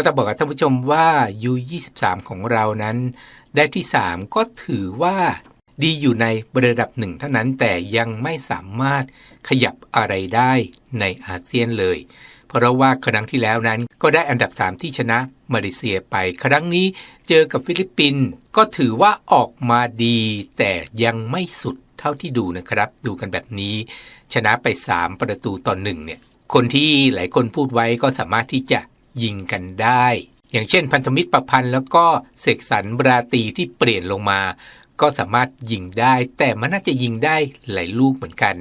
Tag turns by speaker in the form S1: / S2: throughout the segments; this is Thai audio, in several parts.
S1: ก็ต้องบอกกับท่านผู้ชมว่า U23 ของเรานั้น ได้ที่ 3 ก็ถือว่าดีอยู่ในระดับหนึ่งเท่านั้นแต่ยังไม่สามารถขยับอะไรได้ในอาเซียนเลย เพราะว่าครั้งที่แล้วนั้นก็ได้อันดับ 3 ที่ชนะมาเลเซียไป ครั้งนี้เจอกับฟิลิปปินส์ก็ถือว่าออกมาดี แต่ยังไม่สุดเท่าที่ดูนะครับ ดูกันแบบนี้ ชนะไป 3 ประตูต่อหนึ่งเนี่ยคนที่หลายคนพูดไว้ก็สามารถที่จะ ยิงกันได้ อย่างเช่นพันธมิตรประพันธ์แล้วก็เสกสรรบราตีที่เปลี่ยนลงมา ก็สามารถยิงได้ แต่มันน่าจะยิงได้หลายลูกเหมือนกัน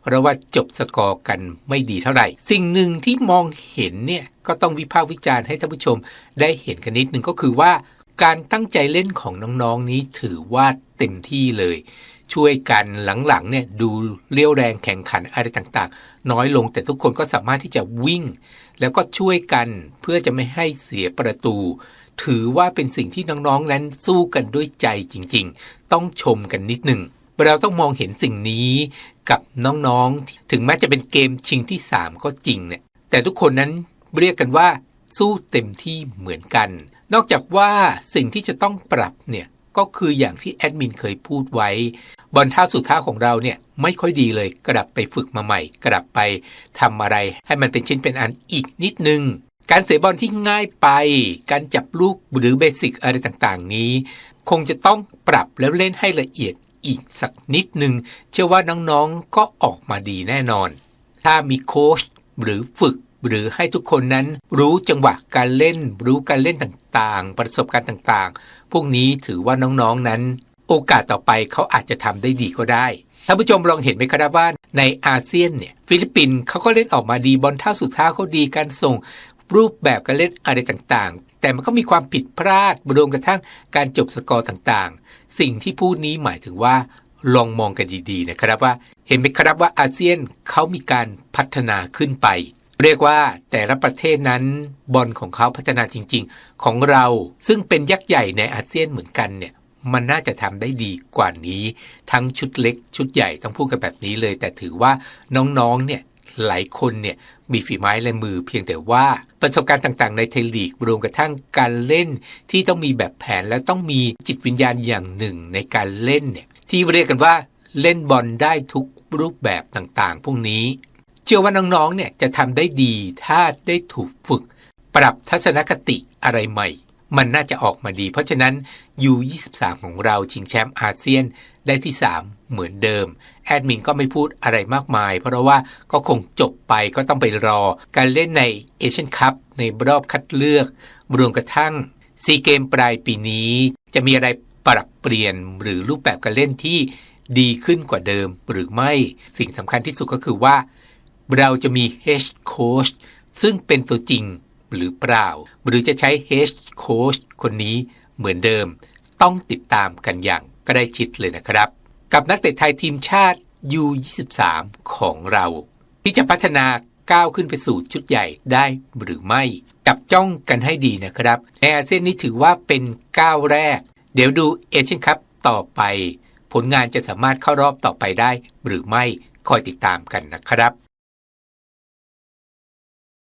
S1: เพราะว่าจบสกอร์กันไม่ดีเท่าไหร่ สิ่งหนึ่งที่มองเห็นเนี่ยก็ต้องวิพากษ์วิจารณ์ให้ท่านผู้ชมได้เห็นกันนิดหนึ่งก็คือว่า การตั้งใจเล่นของน้องๆนี้ถือว่าเต็มที่เลย ช่วยกันหลังๆเนี่ยดูเลี้ยวแรงแข่งขันอะไรต่างๆ น้อยลงแต่ทุกคนก็สามารถที่จะวิ่ง แล้วก็ช่วยกันเพื่อจะไม่ให้เสียประตู ถือว่าเป็นสิ่งที่น้องๆนั้นสู้กันด้วยใจจริงๆ ต้องชมกันนิดหนึ่งเราต้องมองเห็นสิ่งนี้กับน้องๆ ถึงแม้จะเป็นเกมชิงที่ 3 ก็จริงเนี่ย แต่ทุกคนนั้นเรียกกันว่าสู้เต็มที่เหมือนกัน นอกจากว่าสิ่งที่จะต้องปรับเนี่ยก็คืออย่างที่แอดมินเคยพูดไว้ บอลเท้าสุดท้ายของเราเนี่ยไม่ค่อยดีเลยกลับไปฝึกมาใหม่ กลับไปทำอะไรให้มันเป็นชิ้นเป็นอันอีกนิดนึง การเสียบอลที่ง่ายไป การจับลูกหรือเบสิกอะไรต่างๆ นี้ คงจะต้องปรับแล้วเล่นให้ละเอียดอีกสักนิดนึง เชื่อว่าน้องๆก็ออกมาดีแน่นอน ถ้ามีโค้ชหรือฝึก หรือให้ทุกคนนั้นรู้จังหวะการเล่น รู้การเล่นต่างๆ ประสบการณ์ต่างๆ พวกนี้ถือว่าน้องๆนั้น โอกาสต่อไปเขาอาจจะทำได้ดีก็ได้ท่านผู้ชมลองเห็นไหมครับว่าในอาเซียนเนี่ยฟิลิปปินส์เขาก็เล่นออกมาดีบอลท่าสุดท้าเขาดีการส่งรูปแบบการเล่นอะไรต่างๆ แต่มันก็มีความผิดพลาดรวมกระทั่งการจบสกอร์ต่างๆ สิ่งที่พูดนี้หมายถึงว่าลองมองกันดีๆนะครับว่า เห็นไหมครับว่าอาเซียนเขามีการพัฒนาขึ้นไป เรียกว่าแต่ละประเทศนั้นบอลของเขาพัฒนาจริง ๆ ของเราซึ่งเป็นยักษ์ใหญ่ในอาเซียนเหมือนกันเนี่ยมันน่าจะทำได้ดีกว่านี้ ทั้งชุดเล็กชุดใหญ่ต้องพูดกันแบบนี้เลย แต่ถือว่าน้องๆเนี่ยหลายคนเนี่ยมีฝีไม้ลายมือเพียงแต่ว่าประสบการณ์ต่างๆ ในไทยลีกรวมกระทั่งการเล่นที่ต้องมีแบบแผนและต้องมีจิตวิญญาณอย่างหนึ่งในการเล่นเนี่ยที่เรียกกันว่าเล่นบอลได้ทุกรูปแบบต่างๆ พวกนี้ เชื่อว่าน้องๆเนี่ยจะทำได้ดีถ้าได้ถูกฝึก ปรับทัศนคติอะไรใหม่ มันน่าจะออกมาดี เพราะฉะนั้น U23 ของเราชิงแชมป์อาเซียนได้ที่ 3 เหมือนเดิม แอดมินก็ไม่พูดอะไรมากมาย เพราะว่าก็คงจบไปก็ต้องไปรอ การเล่นในเอเชียนคัพในรอบคัดเลือก รวมกระทั่งซีเกมปลายปีนี้ จะมีอะไรปรับเปลี่ยนหรือรูปแบบการเล่นที่ดีขึ้นกว่าเดิมหรือไม่สิ่งสำคัญที่สุดก็คือว่า เราจะมี H Coach ซึ่งเป็นตัวจริงหรือเปล่า หรือจะใช้ H Coach คนนี้เหมือนเดิม ต้องติดตามกันอย่างก็ได้ชิดเลยนะครับ กับนักเตะไทยทีมชาติ U23 ของเรา ที่จะพัฒนาก้าวขึ้นไปสู่ชุดใหญ่ได้หรือไม่ จับจ้องกันให้ดีนะครับในอาเซียนนี้ถือว่าเป็นก้าวแรก เดี๋ยวดูเอเชียนคัพต่อไป ผลงานจะสามารถเข้ารอบต่อไปได้หรือไม่คอยติดตามกันนะครับ